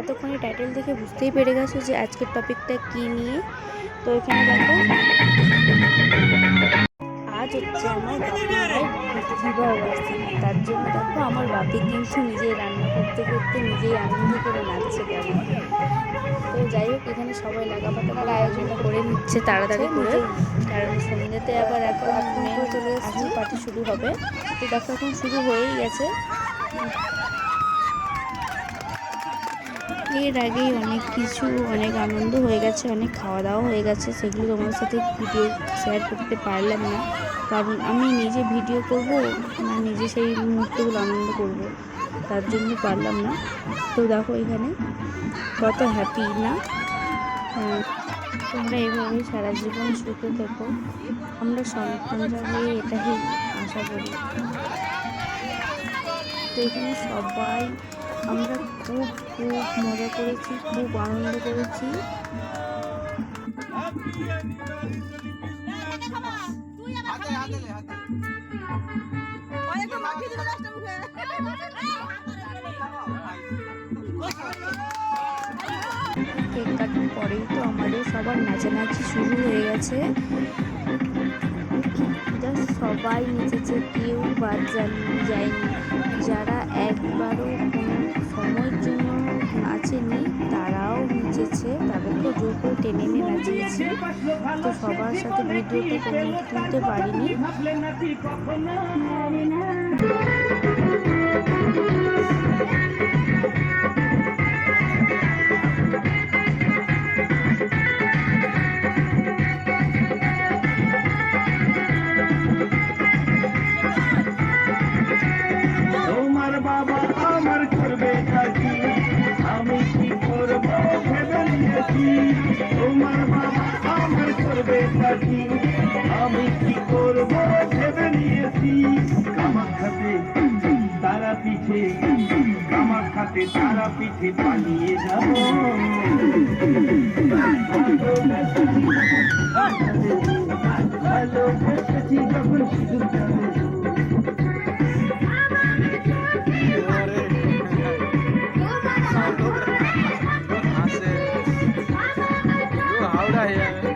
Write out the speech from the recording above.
এতক্ষণে টাইটেল দেখে বুঝতেই পেরে গেছো যে আজকের টপিকটা কি নিয়ে? তো এখানে দেখো। আজ হচ্ছে আমার বিবাহ বার্ষিকী তার জন্য দেখো আমার বাপি কিন্তু নিজেই রান্না করতে করতে নিজেই আনন্দ করে নাচছে কেমন। তো যাই হোক এখানে সবাই লাগাপাটার আয়োজনটা করে নিচ্ছে তাড়াতাড়ি করে। কারণ সন্ধ্যেতে আবার এখন মেন চলে আসছে পার্টি শুরু হবে। তো দেখো এখন শুরু হয়েই গেছে। এর আগেই অনেক কিছু অনেক আনন্দ হয়ে গেছে অনেক খাওয়া দাওয়া হয়ে গেছে। সেগুলো তোমার সাথে ভিডিও শেয়ার করতে পারলাম না। কারণ আমি নিজে ভিডিও করব না নিজে সেই মুহূর্তগুলো আনন্দ করব তার জন্য পারলাম না। তো দেখো এখানে কত হ্যাপি না? হ্যাঁ, তোমরা এভাবেই সারা জীবন সুখে থেকো। আমরা সন্তানরা হয়ে এটাই আশা করি। তো এখানে সবাই আমরা খুব খুব মজা করেছি, খুব আনন্দ করেছি। কেক কাটার পরেই তো আমাদের সবার নাচানাচি শুরু হয়ে গেছে। সবাই নেচেছে, কেউ বাদ যায়নি। যারা একবারও কোনো সময়ের জন্য নাচেনি তারাও নেচেছে তাদেরকে জোর করে টেনে নিয়ে নাচিয়েছি তো সবার সাথে ভিডিওটা তুলে তুলতে পারিনি। সাথী আমি কি করব ভেবে নিয়েছি? আমার খাতে তারা পিছে আমার খাতে তারা পিছে পালিয়ে যাব। ভালোবেসেছি যখন শুধু हावड़ा है